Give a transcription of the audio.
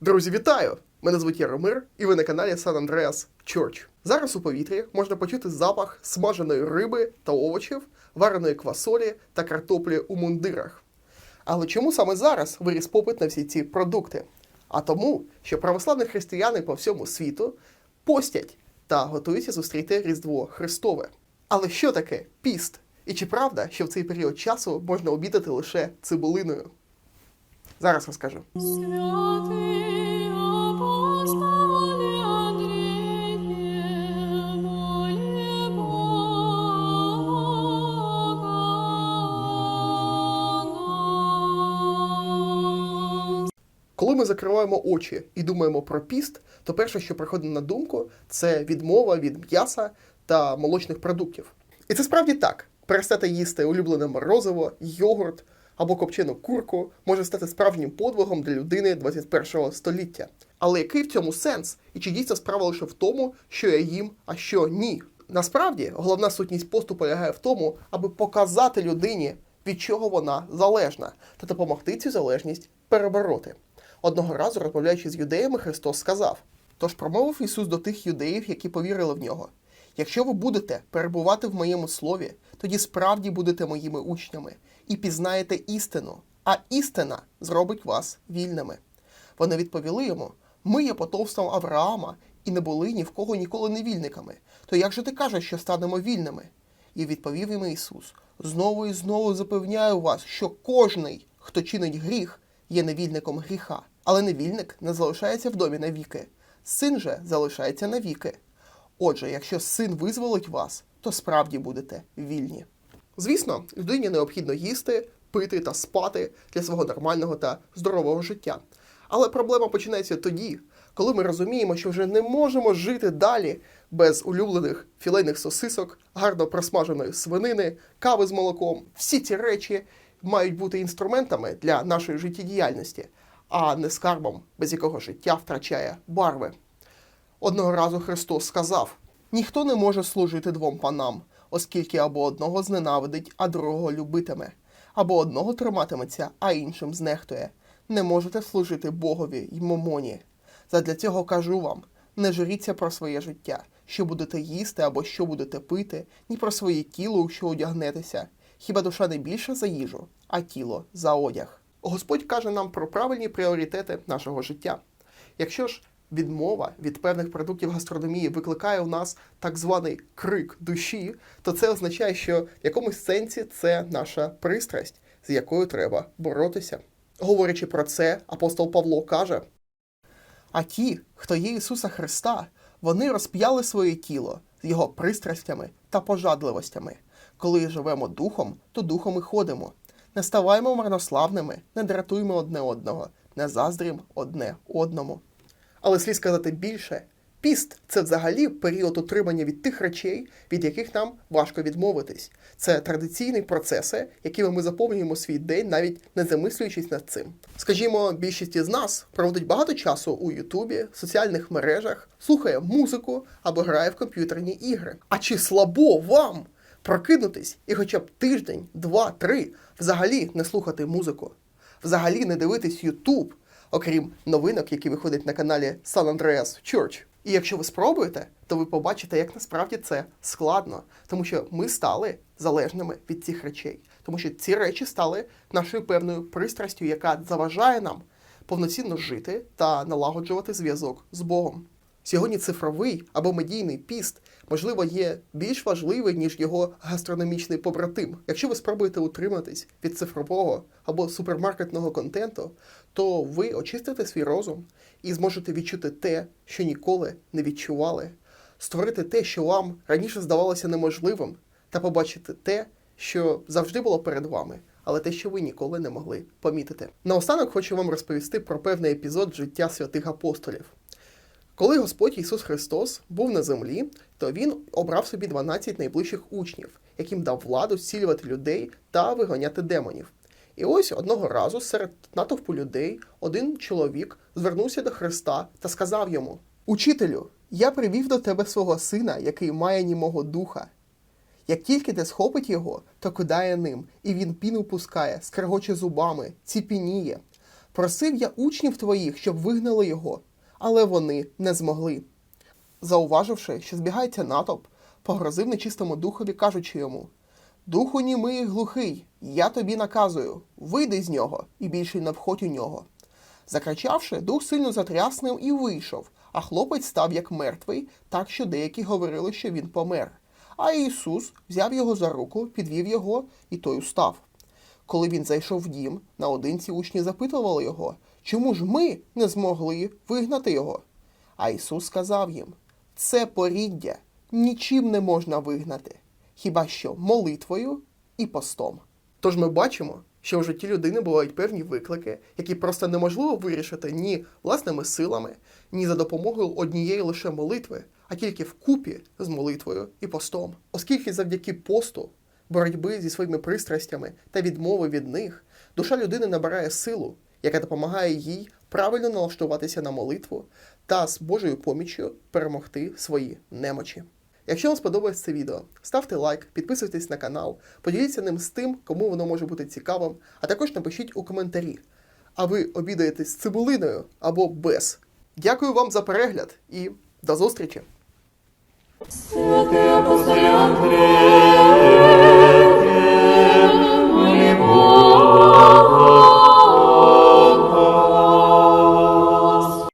Друзі, вітаю! Мене звуть Яромир, і ви на каналі San Andreas Church. Зараз у повітрі можна почути запах смаженої риби та овочів, вареної квасолі та картоплі у мундирах. Але чому саме зараз виріс попит на всі ці продукти? А тому, що православні християни по всьому світу постять та готуються зустріти Різдво Христове. Але що таке піст? І чи правда, що в цей період часу можна обідати лише цибулиною? Зараз розкажу. Святий. Коли ми закриваємо очі і думаємо про піст, то перше, що приходить на думку, це відмова від м'яса та молочних продуктів. І це справді так. Перестати їсти улюблене морозиво, йогурт або копчену курку може стати справжнім подвигом для людини 21 століття. Але який в цьому сенс? І чи дійсно справа лише в тому, що я їм, а що ні? Насправді, головна сутність посту полягає в тому, аби показати людині, від чого вона залежна, та допомогти цю залежність перебороти. Одного разу, розмовляючи з юдеями, Христос сказав: Тож промовив Ісус до тих юдеїв, які повірили в нього: Якщо ви будете перебувати в моєму слові, тоді справді будете моїми учнями і пізнаєте істину, а істина зробить вас вільними. Вони відповіли йому: Ми є потомством Авраама і не були ні в кого ніколи не вільниками. То як же ти кажеш, що станемо вільними? І відповів їм Ісус: Знову і знову запевняю вас, що кожний, хто чинить гріх, є невільником гріха, але невільник не залишається в домі навіки, син же залишається навіки. Отже, якщо син визволить вас, то справді будете вільні. Звісно, людині необхідно їсти, пити та спати для свого нормального та здорового життя. Але проблема починається тоді, коли ми розуміємо, що вже не можемо жити далі без улюблених філейних сосисок, гарно просмаженої свинини, кави з молоком. Всі ці речі мають бути інструментами для нашої життєдіяльності, а не скарбом, без якого життя втрачає барви. Одного разу Христос сказав: ніхто не може служити двом панам, оскільки або одного зненавидить, а другого любитиме, або одного триматиметься, а іншим знехтує. Не можете служити Богові й мамоні. Задля цього кажу вам: не журіться про своє життя, що будете їсти або що будете пити, ні про своє тіло, у що одягнетеся. Хіба душа не більша за їжу, а тіло за одяг. Господь каже нам про правильні пріоритети нашого життя. Якщо ж відмова від певних продуктів гастрономії викликає у нас так званий крик душі, то це означає, що в якомусь сенсі це наша пристрасть, з якою треба боротися. Говорячи про це, апостол Павло каже: А ті, хто є Ісуса Христа, вони розп'яли своє тіло з його пристрастями та пожадливостями. Коли живемо духом, то духом і ходимо. Не ставаймо марнославними, не дратуймо одне одного, не заздрім одне одному. Але слід сказати більше. Піст це взагалі період утримання від тих речей, від яких нам важко відмовитись. Це традиційні процеси, якими ми заповнюємо свій день, навіть не замислюючись над цим. Скажімо, більшість із нас проводить багато часу у Ютубі, соціальних мережах, слухає музику або грає в комп'ютерні ігри. А чи слабо вам прокинутись і хоча б тиждень, два, три взагалі не слухати музику, взагалі не дивитись Ютуб, окрім новинок, які виходять на каналі San Andreas Church. І якщо ви спробуєте, то ви побачите, як насправді це складно, тому що ми стали залежними від цих речей, тому що ці речі стали нашою певною пристрастю, яка заважає нам повноцінно жити та налагоджувати зв'язок з Богом. Сьогодні цифровий або медійний піст, можливо, є більш важливий, ніж його гастрономічний побратим. Якщо ви спробуєте утриматись від цифрового або супермаркетного контенту, то ви очистите свій розум і зможете відчути те, що ніколи не відчували, створити те, що вам раніше здавалося неможливим, та побачити те, що завжди було перед вами. Але те, що ви ніколи не могли помітити. Наостанок хочу вам розповісти про певний епізод життя святих апостолів. Коли Господь Ісус Христос був на землі, то Він обрав собі 12 найближчих учнів, яким дав владу зцілювати людей та виганяти демонів. І ось одного разу серед натовпу людей один чоловік звернувся до Христа та сказав йому: Учителю, я привів до тебе свого сина, який має німого духа. Як тільки те схопить його, то кидає ним, і він піну пускає, скрегоче зубами, ціпініє. Просив я учнів твоїх, щоб вигнали його, але вони не змогли. Зауваживши, що збігається натовп, погрозив нечистому духові, кажучи йому: Духу німий і глухий, я тобі наказую, вийди з нього і більше не входь у нього. Закричавши, дух сильно затряс ним і вийшов, а хлопець став як мертвий, так що деякі говорили, що він помер. А Ісус взяв його за руку, підвів його, і той устав. Коли він зайшов в дім, наодинці учні запитували його, чому ж ми не змогли вигнати його? А Ісус сказав їм: це поріддя нічим не можна вигнати, хіба що молитвою і постом. Тож ми бачимо, що в житті людини бувають певні виклики, які просто неможливо вирішити ні власними силами, ні за допомогою однієї лише молитви, а тільки вкупі з молитвою і постом. Оскільки завдяки посту, боротьби зі своїми пристрастями та відмови від них, душа людини набирає силу, яка допомагає їй правильно налаштуватися на молитву та з Божою поміччю перемогти свої немочі. Якщо вам сподобалось це відео, ставте лайк, підписуйтесь на канал, поділіться ним з тим, кому воно може бути цікавим, а також напишіть у коментарі, а ви обідаєтесь з цибулиною або без. Дякую вам за перегляд і до зустрічі!